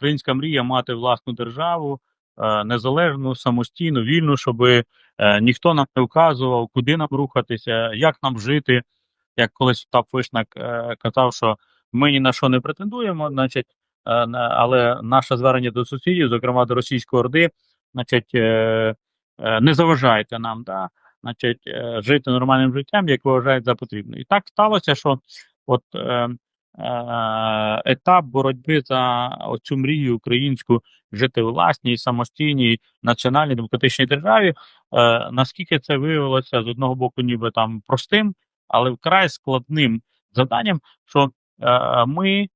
українська мрія мати власну державу, е, незалежну, самостійну, вільну, щоб е, ніхто нам не вказував, куди нам рухатися, як нам жити. Як колись Остап Вишнак е, казав, що ми ні на що не претендуємо, значить, але наше звернення до сусідів, зокрема до російської орди, значить, не заважайте нам, да, значить, жити нормальним життям, як вважають за потрібне. І так сталося, що от етап боротьби за оцю мрію українську жити власній, самостійній, національній демократичній державі, е, наскільки це виявилося з одного боку, ніби там простим, але вкрай складним завданням, що е, ми, е,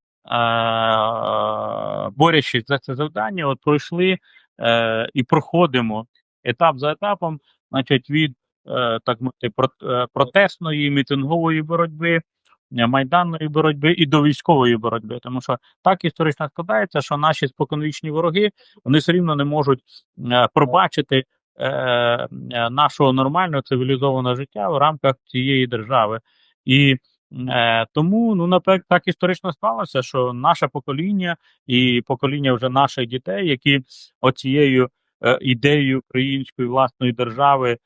борючись за це завдання, от пройшли е, і проходимо етап за етапом, значить, від е, так мовити, про- е, протестної, мітингової боротьби, е, майданної боротьби і до військової боротьби. Тому що так історично складається, що наші споконвічні вороги вони все рівно не можуть е, пробачити е, е, нашого нормального цивілізованого життя в рамках цієї держави. І е, тому, ну напевно, так історично склалося, що наше покоління і покоління вже наших дітей, які оцією е, ідеєю української власної держави, е, е,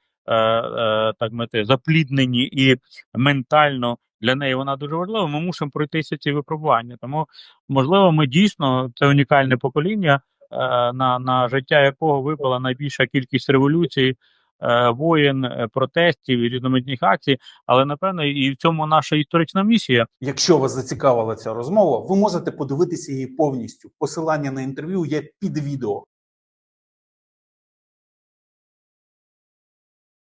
так мати, запліднені і ментально для неї вона дуже важлива. Ми мусимо пройтися ці випробування. Тому, можливо, ми дійсно це унікальне покоління, е, на, на життя якого випала найбільша кількість революцій, е, воєн, е, протестів і різноманітних акцій. Але напевно і в цьому наша історична місія. Якщо вас зацікавила ця розмова, ви можете подивитися її повністю. Посилання на інтерв'ю є під відео.